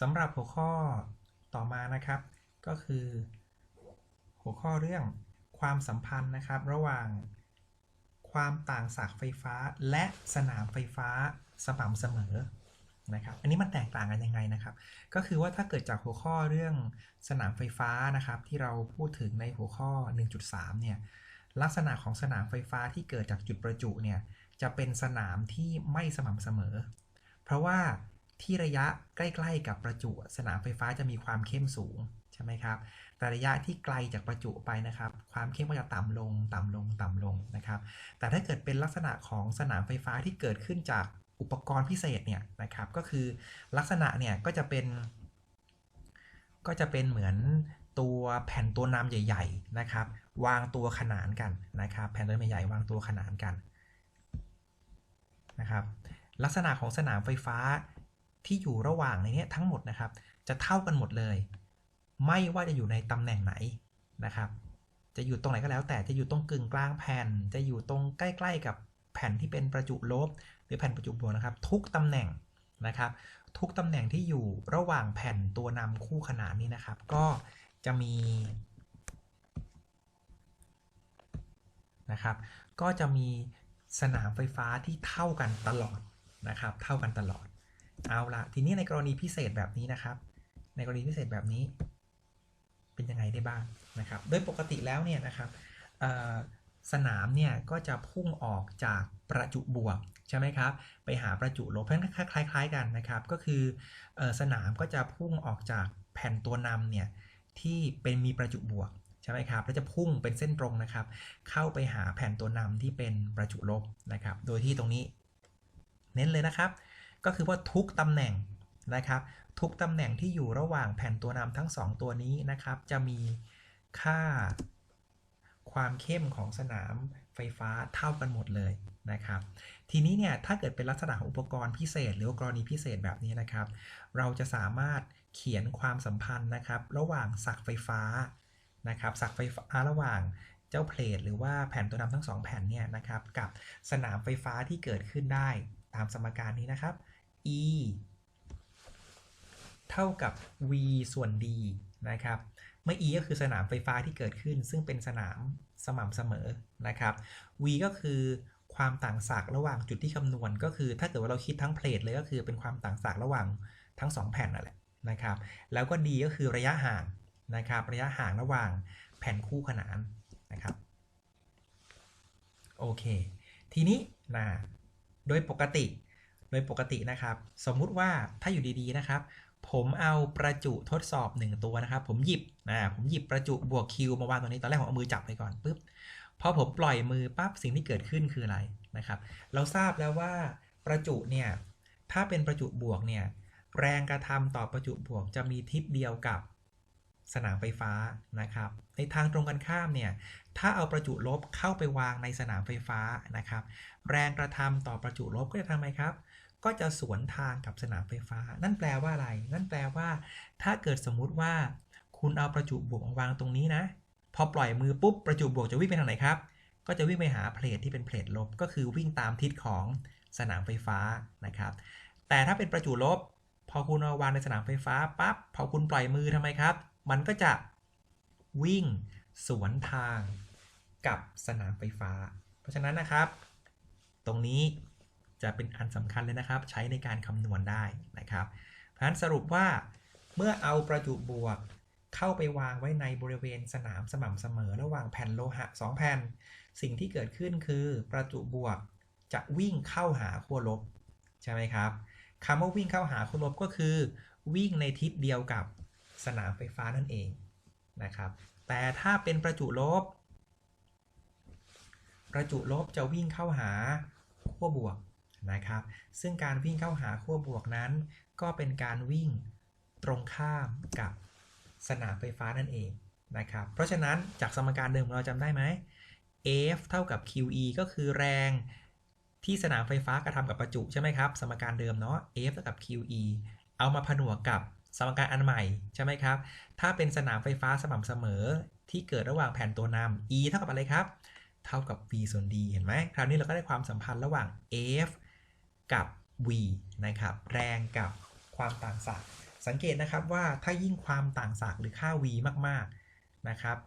สำหรับหัวข้อต่อมานะครับ ก็คือ หัวข้อเรื่องความสัมพันธ์นะครับ ระหว่าง ความต่างศักย์ไฟฟ้า และสนามไฟฟ้าสม่ำเสมอนะครับ อันนี้มันแตกต่างกันยังไงนะครับ ก็คือว่าถ้าเกิดจากหัวข้อเรื่องสนามไฟฟ้านะครับ ที่เราพูดถึงในหัวข้อ 1.3 เนี่ยลักษณะของสนามไฟฟ้าที่เกิดจากจุดประจุเนี่ยจะเป็นสนามที่ไม่สม่ำเสมอ เพราะว่า ที่ระยะใกล้ๆกับประจุสนามไฟฟ้าจะมีความเข้มสูงใช่ไหมครับ แต่ระยะที่ไกลจากประจุไปนะครับ ความเข้มก็จะต่ำลง ต่ำลง ต่ำลงนะครับ แต่ถ้าเกิดเป็นลักษณะของสนามไฟฟ้าที่เกิดขึ้นจากอุปกรณ์พิเศษเนี่ยนะครับ ก็คือลักษณะเนี่ยก็จะเป็น ก็จะเป็นเหมือนตัวแผ่นตัวนำใหญ่ ๆนะครับ วางตัวขนานกันนะครับ แผ่นตัวนำใหญ่ๆวางตัวขนานกันนะครับ ลักษณะของสนามไฟฟ้า ที่อยู่ระหว่างในนี้ทั้งหมดนะครับ จะเท่ากันหมดเลย ไม่ว่าจะอยู่ในตำแหน่งไหนนะครับ จะอยู่ตรงไหนก็แล้ว แต่จะอยู่ตรงกึ่งกลางแผ่น จะอยู่ตรงใกล้ๆกับแผ่นที่เป็นประจุลบ หรือแผ่นประจุบวกนะครับ ทุกตำแหน่งนะครับ ทุกตำแหน่งที่อยู่ระหว่างแผ่นตัวนำคู่ขนานนี้นะครับ ก็จะมีนะครับ ก็จะมีสนามไฟฟ้าที่เท่ากันตลอดนะครับ เท่ากันตลอด เอาละทีนี้ในกรณีพิเศษแบบนี้นะครับ ในกรณีพิเศษแบบนี้ เป็นยังไงได้บ้างนะครับ โดยปกติแล้วเนี่ยนะครับสนามเนี่ยก็จะพุ่งออกจากประจุบวกใช่ไหมครับไปหาประจุลบเพราะฉะนั้นคล้าย ๆ กันนะครับ ก็คือสนามก็จะพุ่งออกจากแผ่นตัวนำเนี่ยที่เป็นมีประจุบวกใช่ไหมครับแล้วจะพุ่งเป็นเส้นตรงนะครับ เข้าไปหาแผ่นตัวนำที่เป็นประจุลบนะครับ โดยที่ตรงนี้ เน้นเลยนะครับ ก็คือว่าทุกตำแหน่งนะครับ ทุกตำแหน่งที่อยู่ระหว่างแผ่นตัวนำทั้ง 2 ตัวนี้นะครับ จะมีค่าความเข้มของสนามไฟฟ้าเท่ากันหมดเลยนะครับ ทีนี้เนี่ยถ้าเกิดเป็นลักษณะของอุปกรณ์พิเศษ หรือกรณีพิเศษแบบนี้นะครับ เราจะสามารถเขียนความสัมพันธ์นะครับ ระหว่างศักไฟฟ้านะครับศักไฟฟ้าระหว่างเจ้าเพลทหรือว่าแผ่นตัวนำทั้ง 2 แผ่นเนี่ยนะครับ กับสนามไฟฟ้าที่เกิดขึ้นได้ตามสมการนี้นะครับ E เท่ากับ V ส่วน D นะครับ เมื่อ E ก็คือสนามไฟฟ้าที่เกิดขึ้น ซึ่งเป็นสนามสม่ำเสมอนะครับ V ก็คือความต่างศักย์ระหว่างจุดที่คำนวณก็คือ ถ้าเกิดว่าเราคิดทั้งเพลทเลยก็คือเป็นความต่างศักย์ระหว่างทั้ง 2 แผ่นนั่นแหละนะครับ แล้วก็ D ก็คือระยะห่างนะครับ ระยะห่างระหว่างแผ่นคู่ขนานนะครับโอเค ทีนี้นะโดยปกติ โดยปกตินะครับ สมมุติว่าถ้าอยู่ดีๆนะครับ ผมเอาประจุทดสอบ 1 ตัวนะครับ ผมหยิบนะผมหยิบประจุบวกคิวมาวางตรงนี้ตอนแรกผมเอามือจับไปก่อนปุ๊บพอผมปล่อยมือปั๊บสิ่งที่เกิดขึ้นคืออะไรนะครับ เราทราบแล้วว่าประจุเนี่ยถ้าเป็นประจุบวกเนี่ยแรงกระทำต่อประจุบวกจะมีทิศเดียวกับสนามไฟฟ้านะครับ ในทางตรงกันข้ามเนี่ย ถ้าเอาประจุลบเข้าไปวางในสนามไฟฟ้านะครับ แรงกระทำต่อประจุลบก็จะทำไมครับ ก็จะสวนทางกับสนามไฟฟ้า นั่นแปลว่าอะไร นั่นแปลว่า ถ้าเกิดสมมุติว่า คุณเอาประจุบวกมาวางตรงนี้นะ พอปล่อยมือปุ๊บประจุบวกจะวิ่งไปทางไหนครับ ก็จะวิ่งไปหาเพลทที่เป็นเพลทลบ ก็คือวิ่งตามทิศของสนามไฟฟ้านะครับ แต่ถ้าเป็นประจุลบ พอคุณเอาวางในสนามไฟฟ้าปั๊บพอคุณปล่อยมือทำไมครับ มันก็จะวิ่งสวนทางกับสนามไฟฟ้า เพราะฉะนั้นนะครับ ตรงนี้ จะเป็นอันสำคัญเลยนะครับ ใช้ในการคำนวณได้นะครับ เพราะฉะนั้นสรุปว่าเมื่อเอาประจุบวกเข้าไปวางไว้ในบริเวณสนามสม่ำเสมอระหว่างแผ่นโลหะ 2 แผ่น สิ่งที่เกิดขึ้นคือประจุบวกจะวิ่งเข้าหาขั้วลบ ใช่ไหมครับคำว่าวิ่งเข้าหาขั้วลบก็คือ วิ่งในทิศเดียวกับสนามไฟฟ้านั่นเองนะครับ แต่ถ้าเป็นประจุลบ ประจุลบจะวิ่งเข้าหาขั้วบวก นะครับ ซึ่งการวิ่งเข้าหาขั้วบวกนั้น ก็เป็นการวิ่งตรงข้ามกับสนามไฟฟ้านั่นเองนะครับ เพราะฉะนั้นจากสมการเดิมเราจำได้ไหม F เท่ากับ QE ก็คือแรงที่สนามไฟฟ้ากระทำกับประจุใช่ไหมครับ สมการเดิมเนาะ F เท่ากับ QE เอามาผนวกกับสมการอันใหม่ใช่ไหมครับ ถ้าเป็นสนามไฟฟ้าสม่ำเสมอที่เกิดระหว่างแผ่นตัวนำ E เท่ากับอะไรครับ เท่ากับ V ส่วน D เห็นไหม คราวนี้เราก็ได้ความสัมพันธ์ระหว่าง F กับ V นะครับแรงกับความต่างศักย์สังเกตนะครับว่าถ้ายิ่งความต่างศักย์หรือค่า v มากๆนะครับ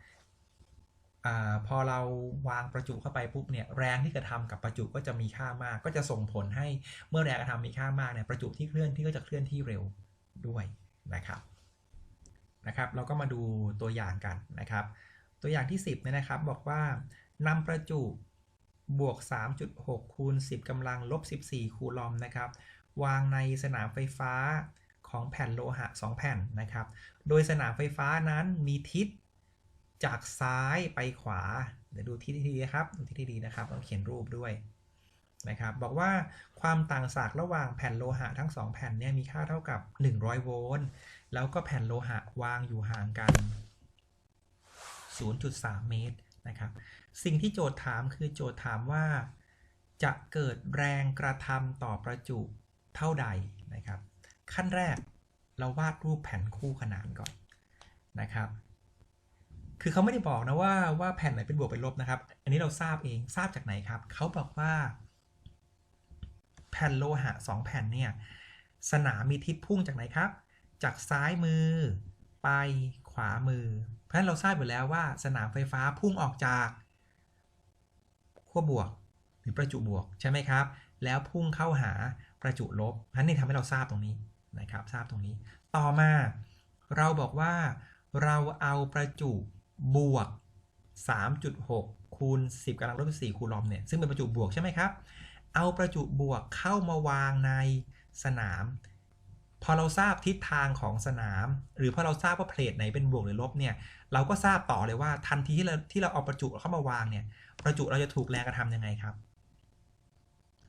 อพอเราวางประจุเข้าไปปุ๊บเนี่ยแรงที่กระทำกับประจุก็จะมีค่ามาก ก็จะส่งผลให้เมื่อแรงกระทำมีค่ามากเนี่ยประจุที่เคลื่อนที่ก็จะเคลื่อนที่เร็วด้วยนะครับนะครับ เราก็มาดูตัวอย่างกันนะครับ ตัวอย่างที่ 10เนี่ยนะครับบอกว่านำประจุ บวก 3.6 คูณ 10กำลังลบ 14 คูลอมนะครับ วางในสนามไฟฟ้าของแผ่นโลหะ 2 แผ่นนะครับ โดยสนามไฟฟ้านั้นมีทิศจากซ้ายไปขวา เดี๋ยวดูทิศที่ดีนะครับดูทิศที่ดีนะครับต้องเขียนรูปด้วยนะครับ บอกว่าความต่างศักย์ระหว่างแผ่นโลหะทั้ง 2 แผ่นเนี่ยมีค่าเท่ากับ 100 โวลต์ แล้วก็แผ่นโลหะวางอยู่ห่างกัน 0.3 เมตร นะครับ สิ่งที่โจทย์ถามคือโจทย์ถามว่า จะเกิดแรงกระทำต่อประจุเท่าใดนะครับ ขั้นแรกเราวาดรูปแผ่นคู่ขนานก่อนนะครับ คือเขาไม่ได้บอกนะว่าว่าแผ่นไหนเป็นบวกเป็นลบนะครับ อันนี้เราทราบเองทราบจากไหนครับ เขาบอกว่า แผ่นโลหะ2แผ่นเนี่ยสนามมีทิศพุ่งจากไหนครับ จากซ้ายมือ ไปขวามือ เพราะฉะนั้นเราทราบอยู่แล้วว่าสนามไฟฟ้าพุ่งออกจากขั้วบวกหรือประจุบวกใช่ไหมครับ แล้วพุ่งเข้าหาประจุลบเพราะฉะนั้นนี่ทำให้เราทราบตรงนี้นะครับ ทราบตรงนี้ ต่อมาเราบอกว่าเราเอาประจุบวก 3.6 คูณ 10กำลังลบ4คูลอมเนี่ย ซึ่งเป็นประจุบวกใช่ไหมครับ เอาประจุบวกเข้ามาวางในสนาม พอเราทราบทิศทางของสนาม หรือพอเราทราบว่าเพลทไหนเป็นบวกหรือลบเนี่ยเราก็ทราบต่อเลยว่าทันทีที่เราที่เราเอาประจุเข้ามาวางเนี่ยประจุเราจะถูกแรงกระทำยังไงครับ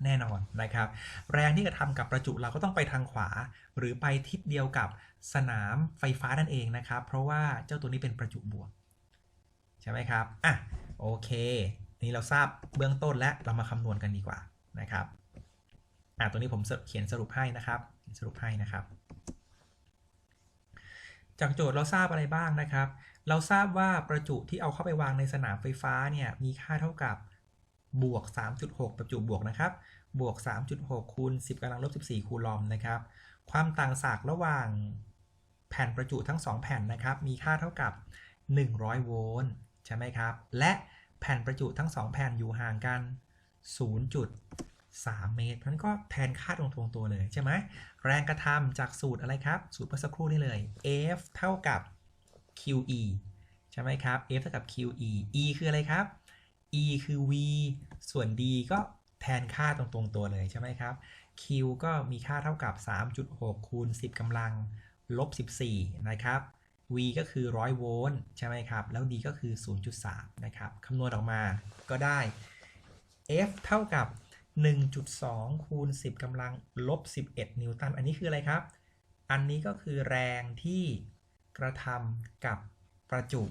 แน่นอนนะครับ แรงที่กระทำกับประจุเราก็ต้องไปทางขวา หรือไปทิศเดียวกับสนามไฟฟ้านั่นเองนะครับ เพราะว่าเจ้าตัวนี้เป็นประจุบวก ใช่ไหมครับอะโอเค นี่เราทราบเบื้องต้นและเรามาคำนวณกันดีกว่านะครับ อะตัวนี้ผมเขียนสรุปให้นะครับ สรุปให้นะครับ จากโจทย์เราทราบอะไรบ้างนะครับ เราทราบว่าประจุที่เอาเข้าไปวางในสนามไฟฟ้าเนี่ยมีค่าเท่ากับบวก 3.6 ประจุบวกนะครับ บวก 3.6 คูณ 10กำลังลบ 14 คูลอมนะครับ ความต่างศักย์ระหว่างแผ่นประจุทั้ง 2 แผ่นนะครับ มีค่าเท่ากับ 100 โวลต์ใช่ไหมครับ และแผ่นประจุทั้ง 2 แผ่นอยู่ห่างกัน 3 เมตร เพราะนั้นก็แทนค่าตรงๆตัวเลยใช่ไหมแรงกระทำจากสูตรอะไรครับ สูตรเมื่อสักครู่นี่เลย F เท่ากับ QE ใช่ไหมครับ F เท่ากับ QE E คืออะไรครับ E คือ V ส่วน D ก็แทนค่าตรงๆตัวเลยใช่ไหมครับ Q ก็มีค่าเท่ากับ 3.6 คูณ 10กำลังลบ 14 นะครับ V ก็คือ 100 โวลต์ใช่ไหมครับ แล้ว D ก็คือ 0.3 นะครับ คำนวณออกมาก็ได้ F เท่ากับ 1.2 คูณ 10กำลังลบ 11 นิวตัน อันนี้คืออะไรครับ อันนี้ก็คือแรงที่กระทำกับประจุ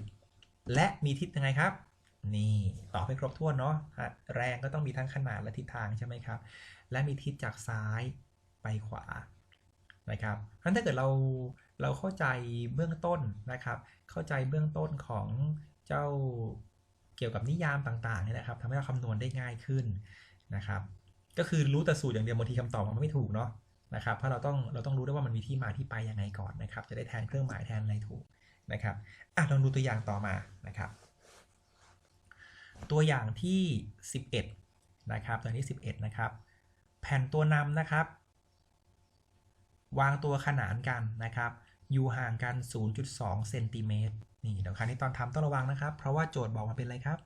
และมีทิศยังไงครับ นี่ตอบให้ครบถ้วนเนาะแรงก็ต้องมีทั้งขนาดและทิศทางใช่ไหมครับ และมีทิศจากซ้ายไปขวานะครับงั้นถ้าเกิดเราเราเข้าใจเบื้องต้นนะครับ เข้าใจเบื้องต้นของเจ้าเกี่ยวกับนิยามต่างๆเนี่ยนะครับทำให้เราคำนวณได้ง่ายขึ้น นะครับ ก็คือรู้แต่สูตรอย่างเดียวบางทีคำตอบมันไม่ถูกเนาะนะครับเพราะเราต้องเราต้องรู้ด้วยว่ามันมีที่มาที่ไปยังไงก่อนนะครับ จะได้แทนเครื่องหมายแทนอะไรถูกนะครับอะลองดูตัวอย่างต่อมานะครับ ตัวอย่างที่ 11 นะครับตัวนี้ 11 นะครับ แผ่นตัวนำนะครับ วางตัวขนานกันนะครับ อยู่ห่างกัน 0.2 เซนติเมตรนี่เดี๋ยวครั้นี้ตอนทำต้องระวังนะครับ เพราะว่าโจทย์บอกมาเป็นอะไรครับ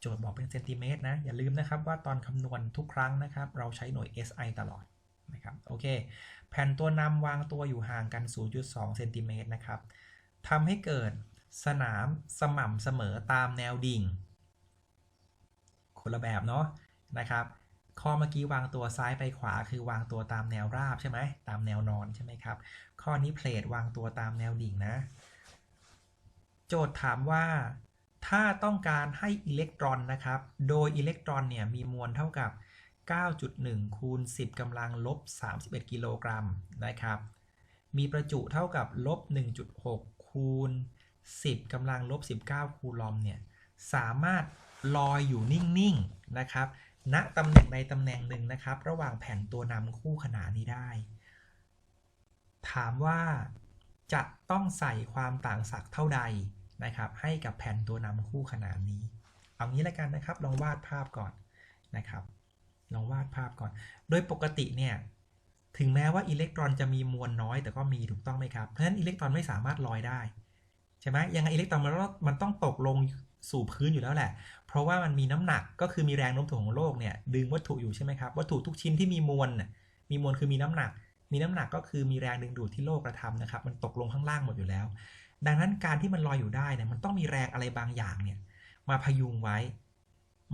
โจทย์บอกเป็นเซนติเมตรนะ อย่าลืมนะครับว่าตอนคำนวณทุกครั้งนะครับ เราใช้หน่วย SI ตลอดนะครับโอเค แผ่นตัวนำวางตัวอยู่ห่างกัน 0.2เซนติเมตรนะครับทำให้เกิดสนามสม่ำเสมอตามแนวดิ่ง คนละแบบเนาะนะครับ ข้อเมื่อกี้วางตัวซ้ายไปขวาคือวางตัวตามแนวราบใช่ไหมตามแนวนอนใช่ไหมครับ ข้อนี้เพลทวางตัวตามแนวดิ่งนะ โจทย์ถามว่า ถ้าต้องการให้อิเล็กตรอนนะครับ โดยอิเล็กตรอนเนี่ยมีมวลเท่ากับ 9.1 คูณ 10กำลังลบ 31 กิโลกรัมนะครับ มีประจุเท่ากับลบ 1.6 คูณ 10กำลังลบ 19 คูลอมเนี่ย สามารถลอยอยู่นิ่ง ๆ นะครับ ณตำแหน่งในตำแหน่งหนึ่งนะครับ ระหว่างแผ่นตัวนำคู่ขนานนี้ได้ ถามว่าจะต้องใส่ความต่างศักย์เท่าใด นะครับให้กับแผ่นตัวนำคู่ขนานนี้ เอางี้แล้วกันนะครับ ลองวาดภาพก่อนนะครับ ลองวาดภาพก่อน โดยปกติเนี่ยถึงแม้ว่าอิเล็กตรอนจะมีมวลน้อยแต่ก็มีถูกต้องไหมครับเพราะฉะนั้นอิเล็กตรอนไม่สามารถลอยได้ใช่ไหมยังไงอิเล็กตรอนมันต้องมันต้องตกลงสู่พื้นอยู่แล้วแหละ เพราะว่ามันมีน้ำหนักก็คือมีแรงโน้มถ่วงของโลกเนี่ยดึงวัตถุอยู่ใช่ไหมครับวัตถุทุกชิ้นที่มีมวลมีมวลคือมีน้ำหนัก มีน้ำหนักก็คือมีแรงดึงดูดที่โลกกระทำนะครับ มันตกลงข้างล่างหมดอยู่แล้ว ดังนั้นการที่มันลอยอยู่ได้เนี่ยมันต้องมีแรงอะไรบางอย่างเนี่ยมาพยุงไว้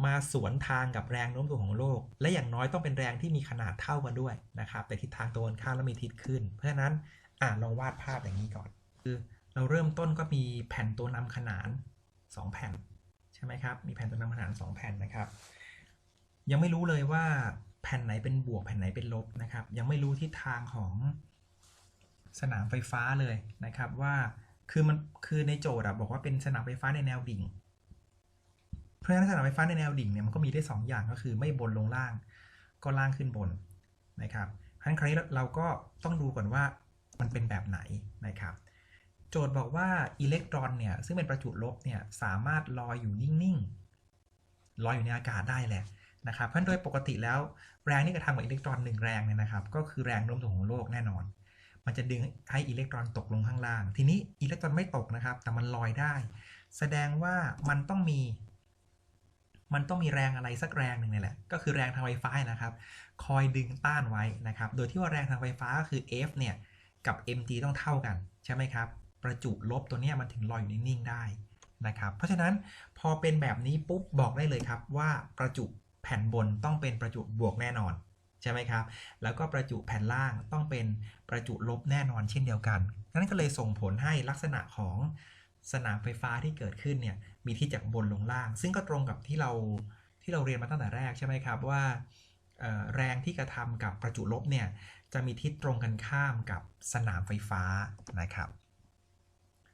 มาสวนทางกับแรงโน้มถ่วงของโลก และอย่างน้อยต้องเป็นแรงที่มีขนาดเท่ากันด้วยนะครับแต่ทิศทางตรงกันข้ามและมีทิศขึ้น เพราะฉะนั้นอ่าลองวาดภาพอย่างนี้ก่อน คือเราเริ่มต้นก็มีแผ่นตัวนำขนาน 2 แผ่นใช่ไหมครับมีแผ่นตัวนำขนาน 2 แผ่นนะครับ ยังไม่รู้เลยว่าแผ่นไหนเป็นบวกแผ่นไหนเป็นลบนะครับ ยังไม่รู้ทิศทางของสนามไฟฟ้าเลยนะครับว่า คือมันคือในโจทย์อะบอกว่าเป็นสนามไฟฟ้าในแนวดิ่ง เพราะฉะนั้นสนามไฟฟ้าในแนวดิ่งเนี่ยมันก็มีได้ 2 อย่างก็คือไม่บนลงล่าง ก็ล่างขึ้นบนนะครับเพราะฉะนั้นคราวนี้เราก็ต้องดูก่อนว่ามันเป็นแบบไหนนะครับ โจทย์บอกว่าอิเล็กตรอนเนี่ยซึ่งเป็นประจุลบเนี่ยสามารถลอยอยู่นิ่งๆลอยอยู่ในอากาศได้แหละนะครับเพราะฉะนั้นโดยปกติแล้วแรงที่กระทำกับอิเล็กตรอนหนึ่งแรงเนี่ยนะครับ ก็คือแรงโน้มถ่วงของโลกแน่นอน มันจะดึงให้อิเล็กตรอนตกลงข้างล่าง ทีนี้อิเล็กตรอนไม่ตกนะครับ แต่มันลอยได้ แสดงว่ามันต้องมี มันต้องมีแรงอะไรสักแรงหนึ่งนี่แหละ ก็คือแรงทางไฟฟ้านะครับ คอยดึงต้านไว้นะครับ โดยที่ว่าแรงทางไฟฟ้าก็คือ F เนี่ยกับ mg ต้องเท่ากันใช่ไหมครับ ประจุลบตัวนี้มันถึงลอยอยู่นิ่งๆได้นะครับ เพราะฉะนั้นพอเป็นแบบนี้ปุ๊บบอกได้เลยครับว่าประจุแผ่นบนต้องเป็นประจุบวกแน่นอน ใช่ไหมครับ แล้วก็ประจุแผ่นล่างต้องเป็นประจุลบแน่นอนเช่นเดียวกันนั่นก็เลยส่งผลให้ลักษณะของสนามไฟฟ้าที่เกิดขึ้นเนี่ยมีที่จากบนลงล่าง ซึ่งก็ตรงกับที่เราที่เราเรียนมาตั้งแต่แรกใช่ไหมครับว่าแรงที่กระทำกับประจุลบเนี่ยจะมีทิศตรงกันข้ามกับสนามไฟฟ้านะครับ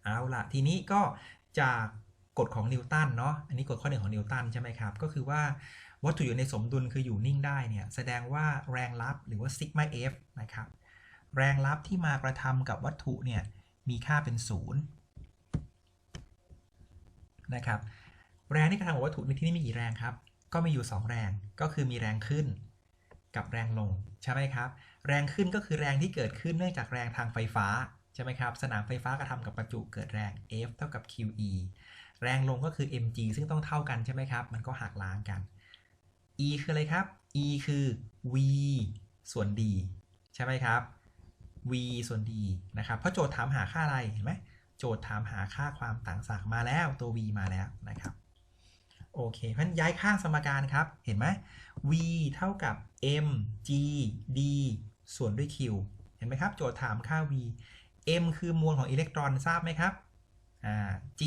เอาละทีนี้ก็จากกฎของนิวตันเนาะอันนี้กฎข้อหนึ่งของนิวตันใช่ไหมครับ ก็คือว่า วัตถุอยู่ในสมดุลคืออยู่นิ่งได้เนี่ยแสดงว่าแรงลับหรือว่าซิกมา f นะครับแรงลับที่มากระทำกับวัตถุเนี่ยมีค่าเป็นศูนย์นะครับแรงที่กระทำกับวัตถุในที่นี้มีกี่แรงครับ ก็มีอยู่ 2 แรงก็คือมีแรงขึ้นกับแรงลงใช่ไหมครับ แรงขึ้นก็คือแรงที่เกิดขึ้นเนื่องจากแรงทางไฟฟ้าใช่ไหมครับ สนามไฟฟ้ากระทำกับประจุเกิดแรง F เท่ากับ QE แรงลงก็คือ mg ซึ่งต้องเท่ากันใช่ไหมครับ มันก็หักล้างกัน E คืออะไรครับ E คือ v ส่วน d ใช่ไหมครับ v ส่วน d นะครับ เพราะโจทย์ถามหาค่าอะไร เห็นไหม โจทย์ถามหาค่าความต่างศักย์มาแล้วตัว v มาแล้วนะครับ โอเค เพราะฉะนั้นย้ายข้างสมการครับ เห็นไหม v เท่ากับ m g d ส่วนด้วย q เห็นไหมครับ โจทย์ถามค่า v m คือมวลของอิเล็กตรอนทราบไหมครับอ่า g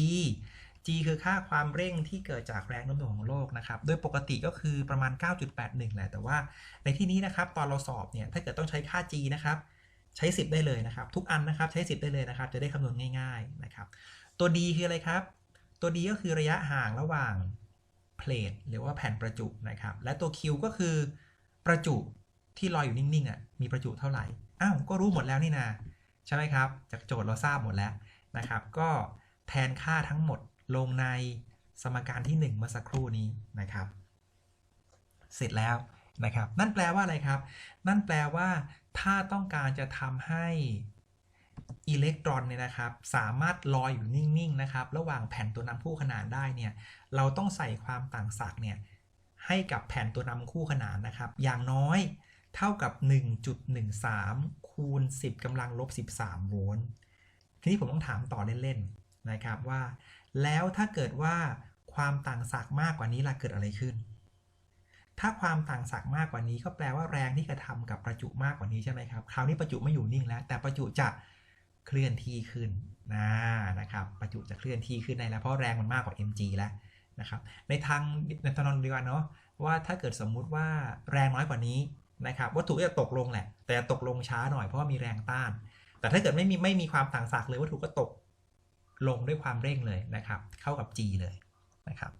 g คือค่าความเร่งที่เกิดจากแรงโน้มถ่วงของโลกนะครับ โดยปกติก็คือประมาณ 9.81 แหละ แต่ว่าในที่นี้นะครับ ตอนเราสอบเนี่ย ถ้าเกิดต้องใช้ค่า g นะครับ ใช้ 10 ได้เลยนะครับ ทุกอันนะครับ ใช้ 10 ได้เลยนะครับ จะได้คำนวณง่าย ๆ นะครับ ตัว d คืออะไรครับ ตัว d ก็คือระยะห่างระหว่างเพลทหรือว่าแผ่นประจุนะครับ และตัว q ก็คือประจุที่ลอยอยู่นิ่งๆอะ มีประจุเท่าไหร่ อ้าว ก็รู้หมดแล้วนี่นา ใช่ไหมครับ จากโจทย์เราทราบหมดแล้วนะครับ ก็แทนค่าทั้งหมด ลงในสมการที่ 1 เมื่อสักครู่นี้นะครับ เสร็จแล้วนะครับ นั่นแปลว่าอะไรครับ นั่นแปลว่า ถ้าต้องการจะทำให้อิเล็กตรอนเนี่ยนะครับ สามารถลอยอยู่นิ่งๆนะครับ ระหว่างแผ่นตัวนำคู่ขนานได้เนี่ย เราต้องใส่ความต่างศักย์เนี่ยให้กับแผ่นตัวนำคู่ขนานนะครับ อย่างน้อยเท่ากับ 1.13 คูณ 10กำลังลบ 13 โวลต์ ทีนี้ผมต้องถามต่อเล่น ๆ นะครับว่า แล้วถ้าเกิดว่าความต่างศักย์มากกว่านี้ล่ะเกิดอะไรขึ้น ถ้าความต่างศักย์มากกว่านี้ก็แปลว่าแรงที่กระทำกับประจุมากกว่านี้ใช่ไหมครับ คราวนี้ประจุไม่อยู่นิ่งแล้ว แต่ประจุจะเคลื่อนที่ขึ้นนะนะครับ ประจุจะเคลื่อนที่ขึ้นในแล้วเพราะแรงมันมากกว่า mg แล้วนะครับ ในทางในทางเดียวกันเนาะว่าถ้าเกิดสมมุติว่าแรงน้อยกว่านี้นะครับวัตถุจะตกลงแหละ แต่ตกลงช้าหน่อยเพราะว่ามีแรงต้าน แต่ถ้าเกิดไม่มีไม่มีความต่างศักย์เลยวัตถุก็ตก ลงด้วยความเร่งเลยนะครับ เข้ากับ g เลยนะครับ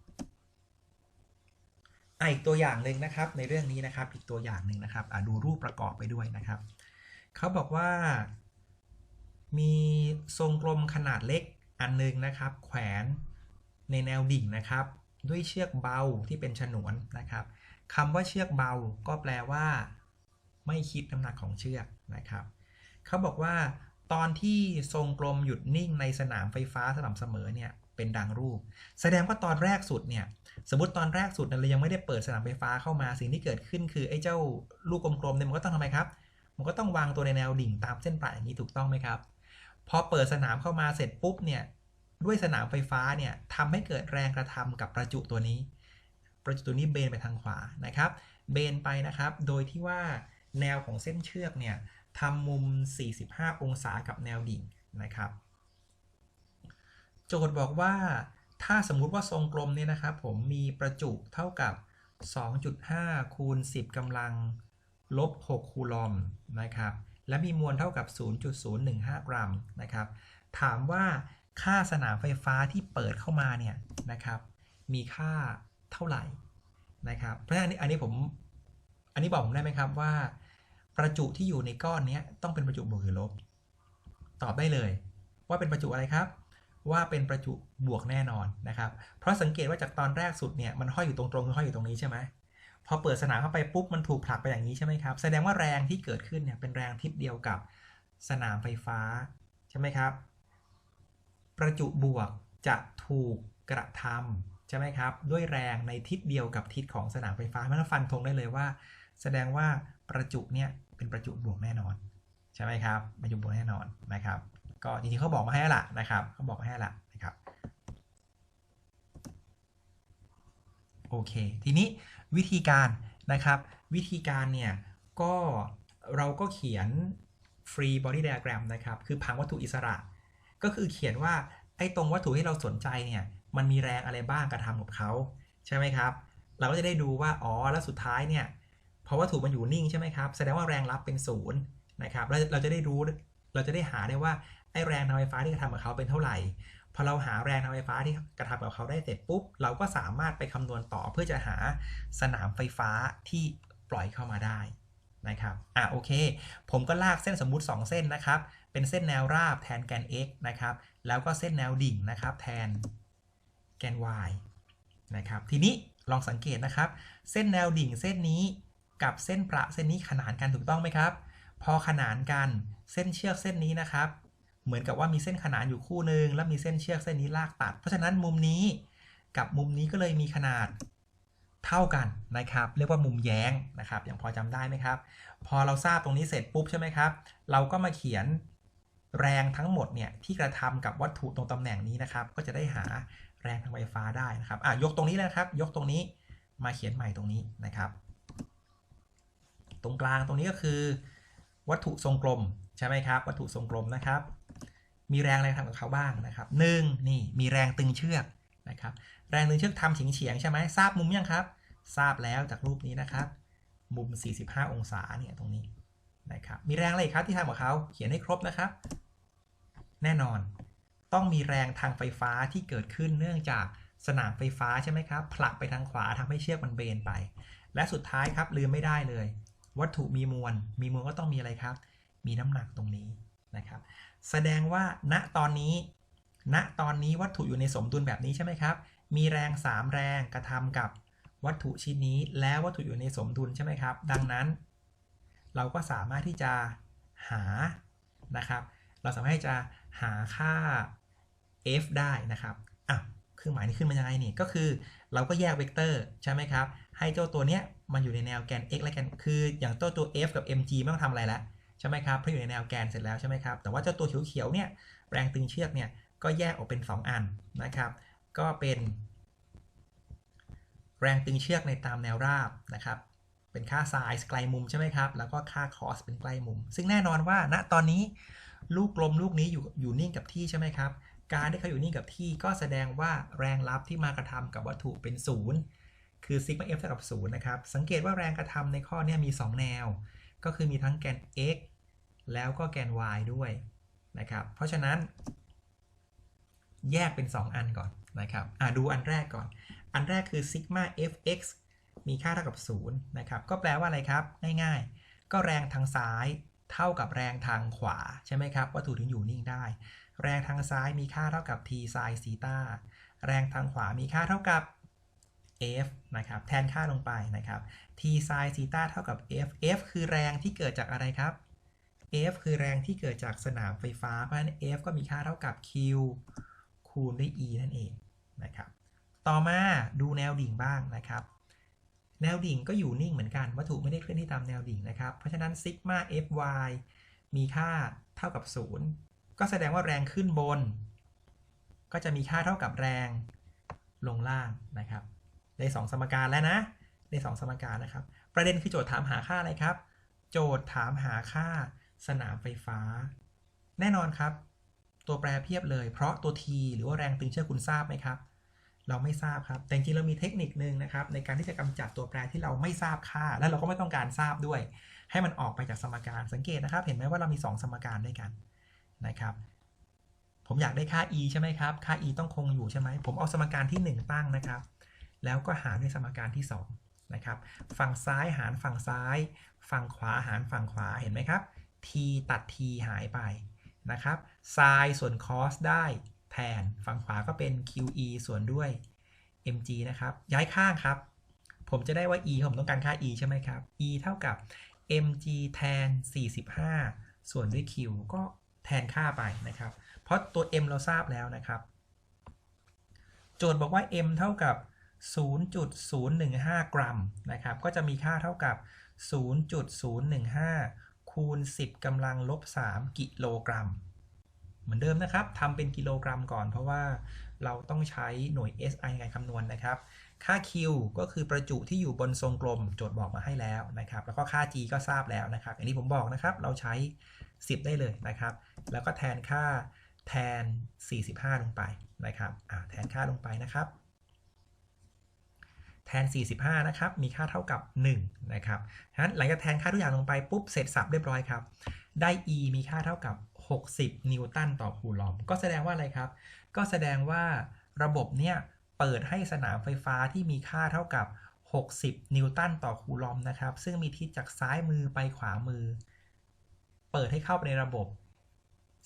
อีกตัวอย่างหนึ่งนะครับ ในเรื่องนี้นะครับ อีกตัวอย่างหนึ่งนะครับดูรูปประกอบไปด้วยนะครับเขาบอกว่า มีทรงกลมขนาดเล็กอันหนึงนะครับ แขวนในแนวดิ่งนะครับ ด้วยเชือกเบาที่เป็นฉนวนนะครับคำว่าเชือกเบาก็แปลว่า ไม่คิดน้ำหนักของเชือกนะครับเขาบอกว่า ตอนที่ทรงกลมหยุดนิ่งในสนามไฟฟ้าสม่ำเสมอเนี่ยเป็นดังรูป แสดงว่าตอนแรกสุดเนี่ยสมมติตอนแรกสุดเรายังไม่ได้เปิดสนามไฟฟ้าเข้ามาสิ่งที่เกิดขึ้นคือไอ้เจ้าลูกกลมๆเนี่ยมันก็ต้องทำไมครับ มันก็ต้องวางตัวในแนวดิ่งตามเส้นปลายอย่างนี้ถูกต้องไหมครับ พอเปิดสนามเข้ามาเสร็จปุ๊บเนี่ยด้วยสนามไฟฟ้าเนี่ยทำให้เกิดแรงกระทำกับประจุตัวนี้ ประจุตัวนี้เบนไปทางขวานะครับ เบนไปนะครับ โดยที่ว่าแนวของเส้นเชือกเนี่ย ทำมุม 45 องศากับแนวดิ่งนะครับ โจทย์บอกว่าถ้าสมมุติว่าทรงกลมเนี่ยนะครับ ผมมีประจุเท่ากับ 2.5 คูณ 10กำลังลบ 6 คูลอมนะครับ และมีมวลเท่ากับ 0.015 กรัมนะครับ ถามว่าค่าสนามไฟฟ้าที่เปิดเข้ามาเนี่ยนะครับ มีค่าเท่าไหร่นะครับ เพราะฉะนั้นอันนี้อันนี้ผม อันนี้บอกผมได้ไหมครับว่า ประจุที่อยู่ในก้อนนี้ต้องเป็นประจุบวกหรือลบ ตอบได้เลย ว่าเป็นประจุอะไรครับ ว่าเป็นประจุบวกแน่นอนนะครับ เพราะสังเกตว่าจากตอนแรกสุดเนี่ยมันห้อยอยู่ตรงๆคือห้อยอยู่ตรงนี้ใช่ไหมพอเปิดสนามเข้าไปปุ๊บมันถูกผลักไปอย่างนี้ใช่ไหมครับ แสดงว่าแรงที่เกิดขึ้นเนี่ยเป็นแรงทิศเดียวกับสนามไฟฟ้าใช่ไหมครับ ประจุบวกจะถูกกระทำใช่ไหมครับ ด้วยแรงในทิศเดียวกับทิศของสนามไฟฟ้ามันฟันธงได้เลยว่า แสดงว่า ประจุเนี่ยเป็นประจุบวกแน่นอน ใช่ไหมครับประจุบวกแน่นอนนะครับ ก็จริงๆเขาบอกมาให้ละนะครับเขาบอกมาให้ละนะครับโอเค ทีนี้วิธีการนะครับ วิธีการเนี่ยก็เราก็เขียน free body diagram นะครับ คือผังวัตถุอิสระ ก็คือเขียนว่าไอ้ตรงวัตถุที่เราสนใจเนี่ยมันมีแรงอะไรบ้างกระทำกับเขาใช่ไหมครับ เราก็จะได้ดูว่า อ๋อ แล้วสุดท้ายเนี่ย พอวัตถุมันอยู่นิ่งใช่ไหมครับ แสดงว่าแรงรับเป็นศูนย์นะครับแล้วเราจะได้รู้เราจะได้หาได้ว่าไอ้แรงทางไฟฟ้าที่กระทำกับเขาเป็นเท่าไหร่พอเราหาแรงทางไฟฟ้าที่กระทำกับเขาได้เสร็จปุ๊บ เราก็สามารถไปคำนวณต่อเพื่อจะหาสนามไฟฟ้าที่ปล่อยเข้ามาได้นะครับอะโอเค ผมก็ลากเส้นสมมุติ 2 เส้นนะครับ เป็นเส้นแนวราบแทนแกน x นะครับ แล้วก็เส้นแนวดิ่งนะครับแทนแกน y นะครับ ทีนี้ลองสังเกตนะครับ เส้นแนวดิ่งเส้นนี้ กับเส้นประเส้นนี้ขนานกันถูกต้องไหมครับ พอขนานกันเส้นเชือกเส้นนี้นะครับ เหมือนกับว่ามีเส้นขนานอยู่คู่หนึ่งแล้วมีเส้นเชือกเส้นนี้ลากตัด เพราะฉะนั้นมุมนี้กับมุมนี้ก็เลยมีขนาดเท่ากันนะครับ เรียกว่ามุมแย้งนะครับ อย่างพอจำได้ไหมครับ พอเราทราบตรงนี้เสร็จปุ๊บใช่ไหมครับ เราก็มาเขียนแรงทั้งหมดเนี่ยที่กระทำกับวัตถุตรงตำแหน่งนี้นะครับ ก็จะได้หาแรงทางไฟฟ้าได้นะครับอะยกตรงนี้เลยนะครับ ยกตรงนี้มาเขียนใหม่ตรงนี้นะครับ ตรงกลางตรงนี้ก็คือ วัตถุทรงกลมใช่ไหมครับ วัตถุทรงกลมนะครับ มีแรงอะไรทำกับเขาบ้างนะครับหนึ่งนี่มีแรงตึงเชือกนะครับแรงตึงเชือกทำเฉียงเฉียงใช่ไหมทราบมุมยังครับ ทราบแล้วจากรูปนี้นะครับ มุม 45 องศาเนี่ยตรงนี้นะครับมีแรงอะไรครับที่ทำกับเขาเขียนให้ครบนะครับ แน่นอนต้องมีแรงทางไฟฟ้าที่เกิดขึ้นเนื่องจากสนามไฟฟ้าใช่ไหมครับผลักไปทางขวาทำให้เชือกมันเบนไป และสุดท้ายครับลืมไม่ได้เลย วัตถุมีมวล มีมวลก็ต้องมีอะไรครับ มีน้ำหนักตรงนี้นะครับ แสดงว่าณตอนนี้ ณตอนนี้วัตถุอยู่ในสมดุลแบบนี้ใช่ไหมครับ มีแรง 3 แรงกระทำกับวัตถุชิ้นนี้ แล้ววัตถุอยู่ในสมดุลใช่ไหมครับ ดังนั้น เราก็สามารถที่จะหานะครับ เราสามารถที่จะหาค่า f ได้นะครับอะเครื่องหมายนี้ขึ้นมายังไงนี่ก็คือ เราก็แยกเวกเตอร์ใช่ไหมครับ ให้เจ้าตัวเนี้ยมันอยู่ในแนวแกน x และแกน คืออย่างตัวตัว f กับ mg ไม่ต้องทำอะไรแล้วใช่ไหมครับ เพราะอยู่ในแนวแกนเสร็จแล้วใช่ไหมครับ แต่ว่าเจ้าตัวเขียวๆเนี่ย แรงตึงเชือกเนี่ย ก็แยกออกเป็น 2 อันนะครับ ก็เป็น แรงตึงเชือกในตามแนวราบนะครับ เป็นค่าไซน์ไกลมุมใช่ไหมครับ แล้วก็ค่าคอสเป็นใกล้มุม ซึ่งแน่นอนว่าณตอนนี้ลูกกลมลูกนี้อยู่อยู่นิ่งกับที่ใช่ไหมครับ การที่เขาอยู่นิ่งกับที่ก็แสดงว่าแรงรับที่มากระทำกับวัตถุเป็นศูนย์คือซิกมา f เท่ากับศูนย์นะครับ สังเกตว่าแรงกระทำในข้อนี้มี 2 แนว ก็คือมีทั้งแกน x แล้วก็แกน y ด้วยนะครับ เพราะฉะนั้น แยกเป็น 2 อันก่อนนะครับอะดูอันแรกก่อน อันแรกคือซิกมา fx มีค่าเท่ากับ0นะครับ ก็แปลว่าอะไรครับ ง่ายๆ ก็แรงทางซ้ายเท่ากับแรงทางขวา ใช่ไหมครับ วัตถุถึงอยู่นิ่งได้ แรงทางซ้ายมีค่าเท่ากับ t sin ซีตาแรงทางขวามีค่าเท่ากับ f นะครับ แทนค่าลงไปนะครับ t sin ซีตาเท่ากับ f f คือแรงที่เกิดจากอะไรครับ f คือแรงที่เกิดจากสนามไฟฟ้า เพราะฉะนั้น f ก็มีค่าเท่ากับ q คูณด้วย e นั่นเองนะครับ ต่อมาดูแนวดิ่งบ้างนะครับ แนวดิ่งก็อยู่นิ่งเหมือนกัน วัตถุไม่ได้เคลื่อนที่ตามแนวดิ่งนะครับ เพราะฉะนั้นซิกมา fy มีค่าเท่ากับ 0 ก็แสดงว่าแรงขึ้นบน ก็จะมีค่าเท่ากับแรงลงล่างนะครับได้2สมการแล้วนะได้2สมการนะครับ ประเด็นคือโจทย์ถามหาค่าอะไรครับ โจทย์ถามหาค่าสนามไฟฟ้า แน่นอนครับ ตัวแปรเพียบเลย เพราะตัว t หรือว่าแรงตึงเชื่อคุณทราบไหมครับ เราไม่ทราบครับ แต่จริงเรามีเทคนิคนึงนะครับ ในการที่จะกำจัดตัวแปรที่เราไม่ทราบค่า และเราก็ไม่ต้องการทราบด้วย ให้มันออกไปจากสมการ สังเกตนะครับ เห็นไหมว่าเรามี 2 สมการด้วยกัน นะครับ ผมอยากได้ค่า e ใช่ไหมครับ ค่า e ต้องคงอยู่ใช่ไหม ผมเอาสมการที่ 1 ตั้งนะครับ แล้วก็หารด้วยสมการที่ 2 นะครับ ฝั่งซ้ายหารฝั่งซ้าย ฝั่งขวาหารฝั่งขวา เห็นไหมครับ t ตัด t หายไปนะครับ sin ส่วน cos ได้แทน ฝั่งขวาก็เป็น QE ส่วนด้วย mg นะครับ ย้ายข้างครับ ผมจะได้ว่า e ผมต้องการค่า e ใช่ไหมครับ e เท่ากับ mg แทน 45 ส่วนด้วย q ก็ แทนค่าไปนะครับ เพราะตัว m เราทราบแล้วนะครับ โจทย์บอกว่า m เท่ากับ 0.015 กรัมนะครับ ก็จะมีค่าเท่ากับ 0.015 คูณ 10กำลังลบ 3 กิโลกรัม เหมือนเดิมนะครับทำเป็นกิโลกรัมก่อน เพราะว่าเราต้องใช้หน่วย SI ในการคำนวณนะครับ ค่า Q ก็คือประจุที่อยู่บนทรงกลม โจทย์บอกมาให้แล้วนะครับ แล้วก็ค่า G ก็ทราบแล้วนะครับอย่างที่ผมบอกนะครับ เราใช้ 10 ได้เลยนะครับ แล้วก็แทนค่าแทน 45 ลงไปนะครับแทนค่าลงไปนะครับ แทน 45 นะครับ มีค่าเท่ากับ 1 นะครับฉะนั้นหลังจากแทนค่าทุกอย่างลงไปปุ๊บ เสร็จสับเรียบร้อยครับ ได้ E มีค่าเท่ากับ 60 นิวตันต่อคูลอม ก็แสดงว่าอะไรครับ ก็แสดงว่าระบบเนี่ยเปิดให้สนามไฟฟ้าที่มีค่าเท่ากับ 60 นิวตันต่อคูลอมนะครับ ซึ่งมีทิศจากซ้ายมือไปขวามือ เปิดให้เข้าไปในระบบ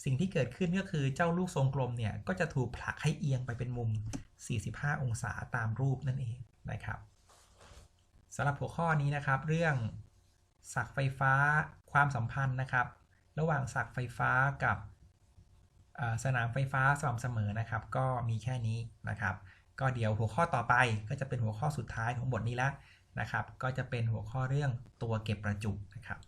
สิ่งที่เกิดขึ้นก็คือเจ้าลูกทรงกลมเนี่ย ก็จะถูกผลักให้เอียงไปเป็นมุม 45 องศาตามรูปนั่นเองนะครับสำหรับหัวข้อนี้นะครับ เรื่องสักไฟฟ้าความสัมพันธ์นะครับ ระหว่างสักไฟฟ้ากับสนามไฟฟ้าสม่ำเสมอนะครับ ก็มีแค่นี้นะครับ ก็เดี๋ยวหัวข้อต่อไปก็จะเป็นหัวข้อสุดท้ายของบทนี้แล้วนะครับ ก็จะเป็นหัวข้อเรื่องตัวเก็บประจุนะครับ